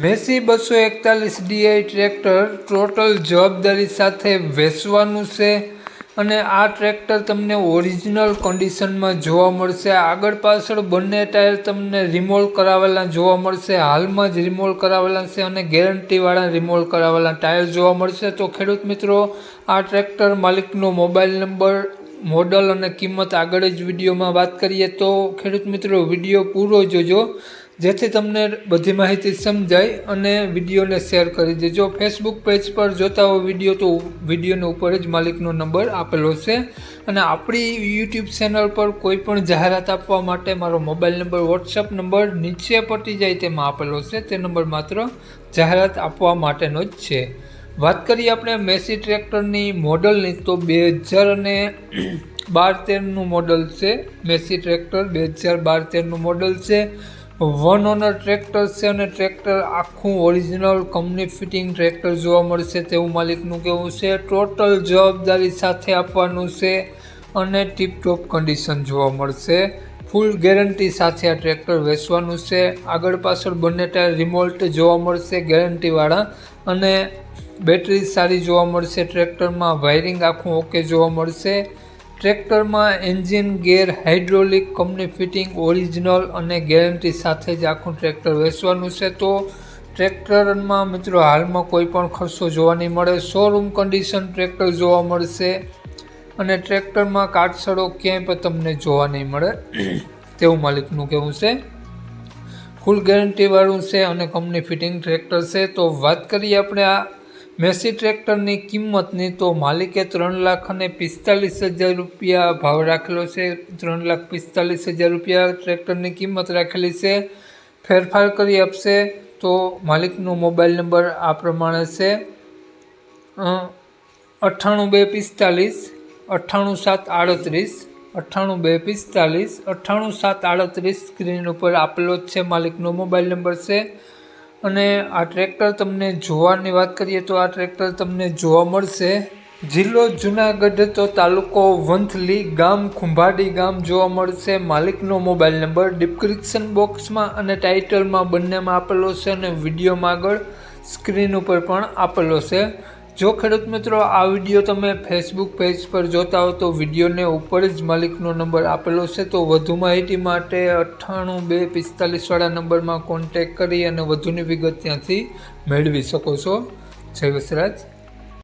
Massey બસો એકતાલીસ D I tractor total જવાબદારી સાથે વેચવાનું છે અને આ ટ્રેક્ટર તમને ઓરિજિનલ કન્ડિશનમાં જોવા મળશે. આગળ પાછળ બંને ટાયર તમને રિમોલ કરાવેલા જોવા મળશે. હાલમાં જ રિમોલ કરાવેલા છે અને ગેરંટીવાળા રિમોલ કરાવેલા ટાયર જોવા મળશે. તો ખેડૂત મિત્રો, આ ટ્રેક્ટર માલિકનો મોબાઈલ નંબર મોડલ અને કિંમત આગળ જ વિડીયોમાં વાત કરીએ તો ખેડૂત મિત્રો, વીડિયો પૂરો જોજો. જેથી તમને બધી માહિતી સમજાય અને વિડીયોને શેર કરી દેજો. ફેસબુક પેજ પર જોતા હો વીડિયો તો વિડીયોની ઉપર જ માલિકનો નંબર આપેલો છે. અને આપણી યુટ્યુબ ચેનલ પર કોઈ પણ જાહેરાત આપવા માટે મારો મોબાઈલ નંબર વોટ્સઅપ નંબર નીચે પટી જાય તેમાં આપેલો છે. તે નંબર માત્ર જાહેરાત આપવા માટેનો જ છે. વાત કરીએ આપણે મેસી ટ્રેક્ટરની મોડલની, તો બે હજાર અને બાર તેરનું મોડલ છે મેસી ટ્રેક્ટર, બે હજાર બાર તેરનું મોડલ છે. વન ઓનર ટ્રેક્ટર છે અને ટ્રેક્ટર આખું ઓરિજિનલ કંપની ફિટિંગ ટ્રેક્ટર જોવા મળશે તેવું માલિકનું કહેવું છે. ટોટલ જવાબદારી સાથે આપવાનું છે અને ટીપટોપ કન્ડિશન જોવા મળશે. ફૂલ ગેરંટી સાથે આ ટ્રેક્ટર વેચવાનું છે. આગળ પાછળ બંને ટાયર રિમોલ્ટ જોવા મળશે ગેરંટીવાળા અને બેટરી સારી જોવા મળશે, ટ્રેક્ટરમાં વાયરિંગ આખું ઓકે જોવા મળશે. ટ્રેક્ટરમાં engine, gear hydraulic company fitting original અને ગેરંટી સાથે જ આખું ટ્રેક્ટર વેચવાનું છે. તો ટ્રેક્ટરમાં મિત્રો હાલમાં કોઈ પણ ખર્ચો જોવા નહીં મળે. શોરૂમ કન્ડિશન ટ્રેક્ટર જોવા મળશે અને ટ્રેક્ટરમાં કાટસડો ક્યાંય પણ તમને જોવા નહીં મળે. તેવું માલિકનું કહેવું છે. ફૂલ ગેરંટીવાળું છે અને કંપની ફિટિંગ ટ્રેક્ટર છે. તો વાત કરીએ આપણે આ મેસી ટ્રેક્ટરની કિંમતની તો માલિકે ત્રણ લાખ અને પિસ્તાલીસ હજાર રૂપિયા ભાવ રાખેલો છે. ત્રણ લાખ પિસ્તાલીસ હજાર રૂપિયા ટ્રેક્ટરની કિંમત રાખેલી છે. ફેરફાર કરી આપશે તો માલિકનો મોબાઈલ નંબર આ પ્રમાણે છે. અઠ્ઠાણું બે પિસ્તાલીસ, અઠ્ઠાણું સાત આડત્રીસ, અઠ્ઠાણું બે પિસ્તાલીસ, અઠ્ઠાણું સાત આડત્રીસ સ્ક્રીન ઉપર આપેલો જ છે માલિકનો મોબાઈલ નંબર છે. અને આ ટ્રેક્ટર તમને જોવાની વાત કરીએ તો આ ટ્રેક્ટર તમને જોવા મળશે. જિલ્લો જુનાગઢ તો તાલુકો વંથલી ગામ, ખુંભાડી ગામ જોવા મળશે. માલિકનો મોબાઈલ નંબર ડિસ્ક્રિપ્શન બોક્સમાં અને ટાઇટલમાં બંનેમાં આપેલો છે અને વિડીયોમાં આગળ સ્ક્રીન ઉપર પણ આપેલો છે. જો ખેડૂત મિત્રો આ વીડિયો તમે ફેસબુક પેજ પર જોતા હો તો વિડીયોને ઉપર જ માલિકનો નંબર આપેલો છે, તો વધુ માહિતી માટે અઠ્ઠાણું બે પિસ્તાલીસવાળા નંબરમાં કોન્ટેક કરી અને વધુની વિગત ત્યાંથી મેળવી શકો છો. જય વસરાજ.